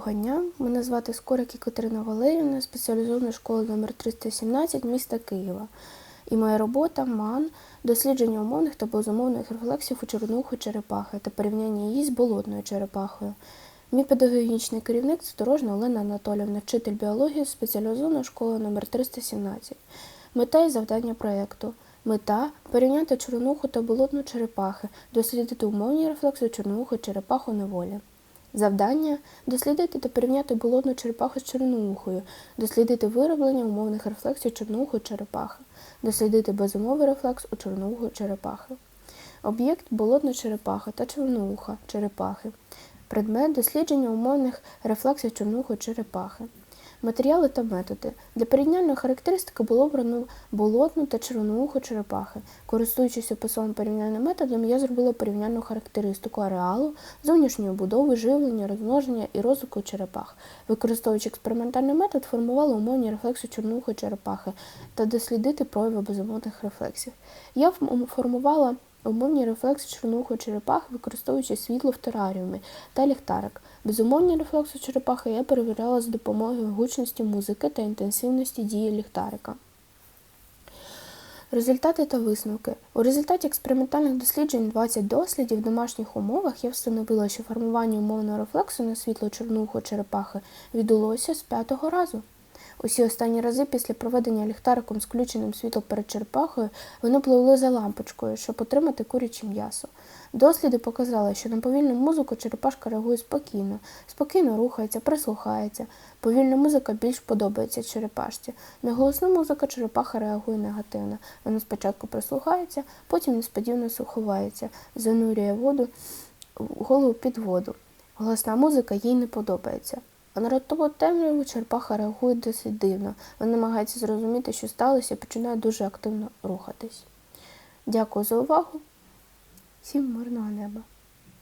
Доброго дня, мене звати Скорик Катерина Валерівна, спеціалізована школа номер 317 міста Києва. І моя робота МАН дослідження умовних та безумовних рефлексів у чорнуху черепахи та порівняння її з болотною черепахою. Мій педагогічний керівник це дорожна Олена Анатолівна, вчитель біології спеціалізованої школи номер 317. Мета і завдання проєкту. Мета порівняти чорнуху та болотну черепахи, дослідити умовні рефлекси чорнуху черепаху неволі. Завдання дослідити та порівняти болотну черепаху з чорноухою, дослідити вироблення умовних рефлексів чорноухої черепахи, дослідити безумовий рефлекс у чорноухої черепахи. Об'єкт болотна черепаха та чорноуха черепахи. Предмет дослідження умовних рефлексів чорноухої черепахи. Матеріали та методи. Для порівняльної характеристики було обрано болотну та червоноуху черепахи. Користуючись описовим порівняльним методом, я зробила порівняльну характеристику ареалу, зовнішньої будови, живлення, розмноження і розвитку черепах. Використовуючи експериментальний метод, формувала умовні рефлекси чорноухої черепахи та дослідити прояви безумовних рефлексів. Я формувала умовні рефлекси чорноухої черепахи, використовуючи світло в тераріумі та ліхтарик. Безумовні рефлекси черепахи я перевіряла за допомогою гучності музики та інтенсивності дії ліхтарика. Результати та висновки. У результаті експериментальних досліджень 20 дослідів в домашніх умовах я встановила, що формування умовного рефлексу на світло чорнуху черепахи відбулося з п'ятого разу. Усі останні рази після проведення ліхтариком з включеним світлом перед черепахою вони пливли за лампочкою, щоб отримати куряче м'ясо. Досліди показали, що на повільну музику черепашка реагує спокійно, спокійно рухається, прислухається. Повільна музика більш подобається черепашці. На голосну музику черепаха реагує негативно. Вона спочатку прислухається, потім несподівано суховається, занурює воду голову під воду. Голосна музика їй не подобається. А на ротову темряву черепаха реагує досить дивно. Вона намагається зрозуміти, що сталося, і починає дуже активно рухатись. Дякую за увагу. Всім мирного неба!